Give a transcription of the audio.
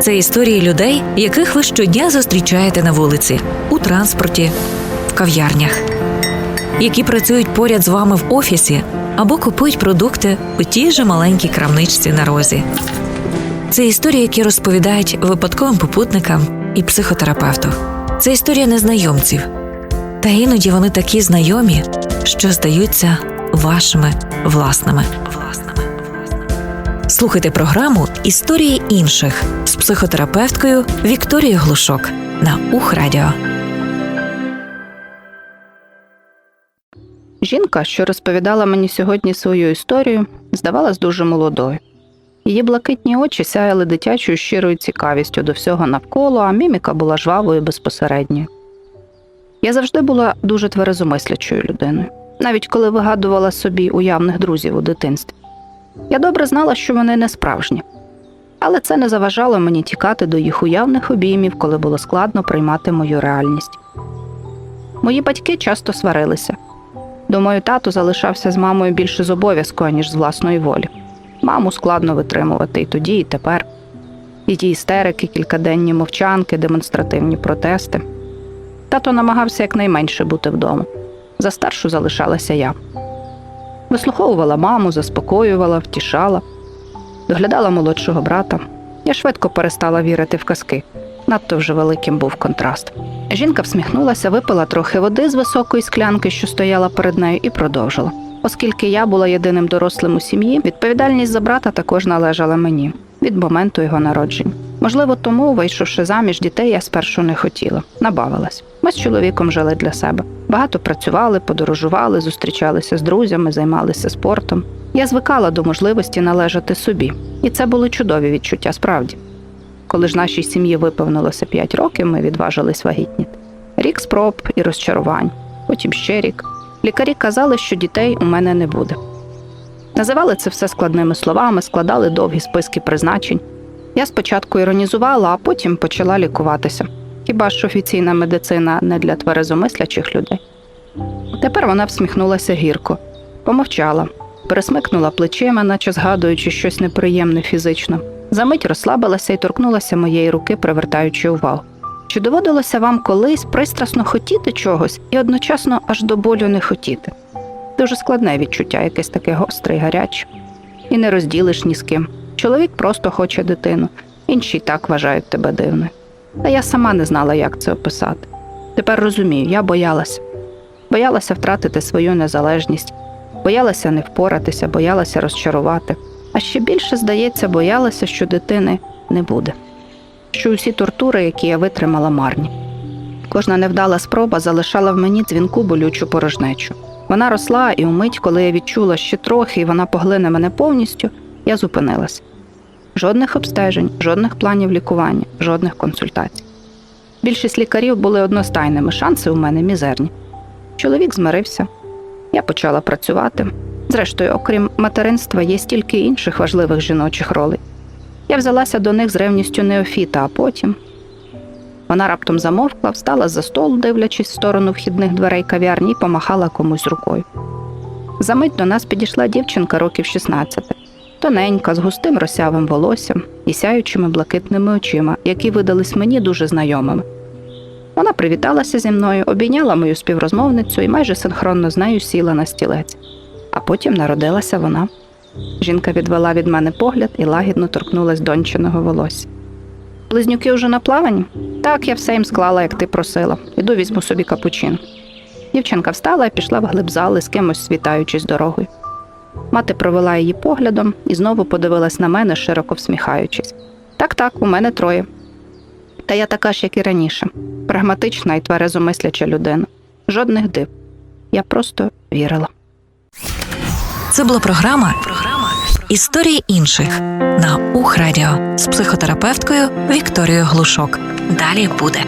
Це історії людей, яких ви щодня зустрічаєте на вулиці, у транспорті, в кав'ярнях, які працюють поряд з вами в офісі або купують продукти у тій же маленькій крамничці на розі. Це історії, які розповідають випадковим попутникам і психотерапевту. Це історія незнайомців. Та іноді вони такі знайомі, що здаються вашими власними. Слухайте програму Історії інших з психотерапевткою Вікторією Глушок на Ухрадіо. Жінка, що розповідала мені сьогодні свою історію, здавалась дуже молодою. Її блакитні очі сяяли дитячою щирою цікавістю до всього навколо, а міміка була жвавою і безпосередньою. Я завжди була дуже тверезомислячою людиною, навіть коли вигадувала собі уявних друзів у дитинстві. Я добре знала, що вони не справжні, але це не заважало мені тікати до їх уявних обіймів, коли було складно приймати мою реальність. Мої батьки часто сварилися. Думаю, тато залишався з мамою більше з обов'язку, аніж з власної волі. Маму складно витримувати і тоді, і тепер. І ті істерики, кількаденні мовчанки, демонстративні протести. Тато намагався якнайменше бути вдома. За старшу залишалася я. Вислуховувала маму, заспокоювала, втішала, доглядала молодшого брата. Я швидко перестала вірити в казки. Надто вже великим був контраст. Жінка всміхнулася, випила трохи води з високої склянки, що стояла перед нею, і продовжила. Оскільки я була єдиним дорослим у сім'ї, відповідальність за брата також належала мені від моменту його народження. Можливо, тому, вийшовши заміж дітей, я спершу не хотіла, набавилась. Ми з чоловіком жили для себе. Багато працювали, подорожували, зустрічалися з друзями, займалися спортом. Я звикала до можливості належати собі, і це були чудові відчуття справді. Коли ж нашій сім'ї виповнилося 5 років, ми відважились вагітніти. Рік спроб і розчарувань, потім ще рік. Лікарі казали, що дітей у мене не буде. Називали це все складними словами, складали довгі списки призначень. Я спочатку іронізувала, а потім почала лікуватися. Хіба ж офіційна медицина не для тверезомислячих людей? Тепер вона всміхнулася гірко, помовчала, пересмикнула плечима, наче згадуючи щось неприємне фізично. Замить розслабилася і торкнулася моєї руки, привертаючи увагу. Чи доводилося вам колись пристрасно хотіти чогось і одночасно аж до болю не хотіти? Дуже складне відчуття, якесь таке гостре і гаряче. І не розділиш ні з ким. Чоловік просто хоче дитину, інші й так вважають тебе дивною. Та я сама не знала, як це описати. Тепер розумію, я боялася. Боялася втратити свою незалежність, боялася не впоратися, боялася розчарувати. А ще більше, здається, боялася, що дитини не буде, що усі тортури, які я витримала, марні. Кожна невдала спроба залишала в мені дзвінку болючу порожнечу. Вона росла, і умить, коли я відчула ще трохи, і вона поглине мене повністю, я зупинилася. Жодних обстежень, жодних планів лікування, жодних консультацій. Більшість лікарів були одностайними, шанси у мене мізерні. Чоловік змирився, я почала працювати. Зрештою, окрім материнства, є стільки інших важливих жіночих ролей. Я взялася до них з ревністю неофіта, а потім. Вона раптом замовкла, встала за столу, дивлячись в сторону вхідних дверей кав'ярні, і помахала комусь рукою. Замить до нас підійшла дівчинка років 16, тоненька, з густим росявим волоссям і сяючими блакитними очима, які видались мені дуже знайомими. Вона привіталася зі мною, обійняла мою співрозмовницю і майже синхронно з нею сіла на стілець. А потім народилася вона. Жінка відвела від мене погляд і лагідно торкнулась дончиного волосся. Близнюки вже на плаванні? Так, я все їм склала, як ти просила. Іду візьму собі капучин. Дівчинка встала і пішла в глиб зали, з кимось світаючись дорогою. Мати провела її поглядом і знову подивилась на мене, широко всміхаючись. Так, так, у мене троє. Та я така ж, як і раніше, прагматична і тверезомисляча людина. Жодних див. Я просто вірила. Це була програма Програма Історії інших на Ухрадіо з психотерапевткою Вікторією Глушок. Далі буде.